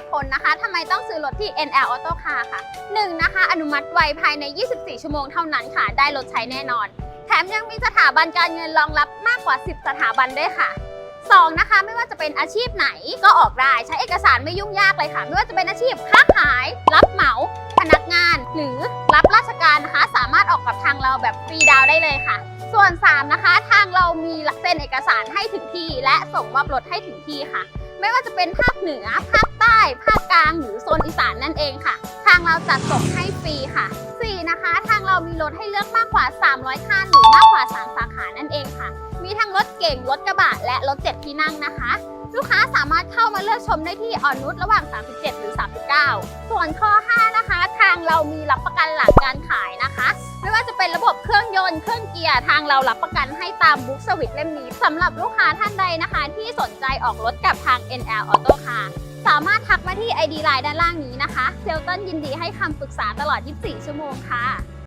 ตุผลนะคะทำไมต้องซื้อรถที่ NL Auto Car ค่ะ 1. นะคะ อนุมัติไวภายใน 24 ชั่วโมงเท่านั้นค่ะ ได้รถใช้แน่นอน แถมยังมีสถาบันการเงินรองรับมากกว่า 10 สถาบันด้วยค่ะ 2. นะคะ ไม่ว่าจะเป็นอาชีพไหนก็ออกได้ ใช้เอกสารไม่ยุ่งยากเลยค่ะ ไม่ว่าจะเป็นอาชีพค้าขาย รับเหมา พนักงาน หรือรับราชการนะคะ สามารถออกกับทางเราแบบฟรีดาวได้เลยค่ะ ส่วน 3 นะคะ ทางเรามีเซ็นเอกสารให้ถึงที่ และส่งมอบรถให้ถึงที่ค่ะ ไม่ว่าจะเป็นภาคเหนือ ภาคใต้ ภาคกลาง หรือโซนอีสานนั่นเองค่ะ ทางเราจัดส่งให้ฟรีค่ะ 4 นะคะ ทางเรามีรถให้เลือกมากกว่า 300 คัน หรือมากกว่า 3 สาขานั่นเองค่ะ มีทั้งรถเก่ง รถกระบะ และรถ 7 ที่นั่งนะคะ ลูกค้าสามารถเข้ามาเลือกชมได้ที่อ่อนนุชระหว่าง 37 หรือ 39 ส่วนข้อ 5 นะคะ ทางเรามีรับประกันหลังการขายนะคะ เครื่องยนต์เครื่องเกียร์ทางเรารับประกันให้ตามบุ๊กสวิตเล่มนี้สำหรับลูกค้าท่านใดนะคะ ที่สนใจออกรถกับทาง NL Auto Car สามารถทักมาที่ ID Line ด้านล่างนี้นะคะเซลตันยินดีให้คำปรึกษาตลอด 24 ชั่วโมงค่ะ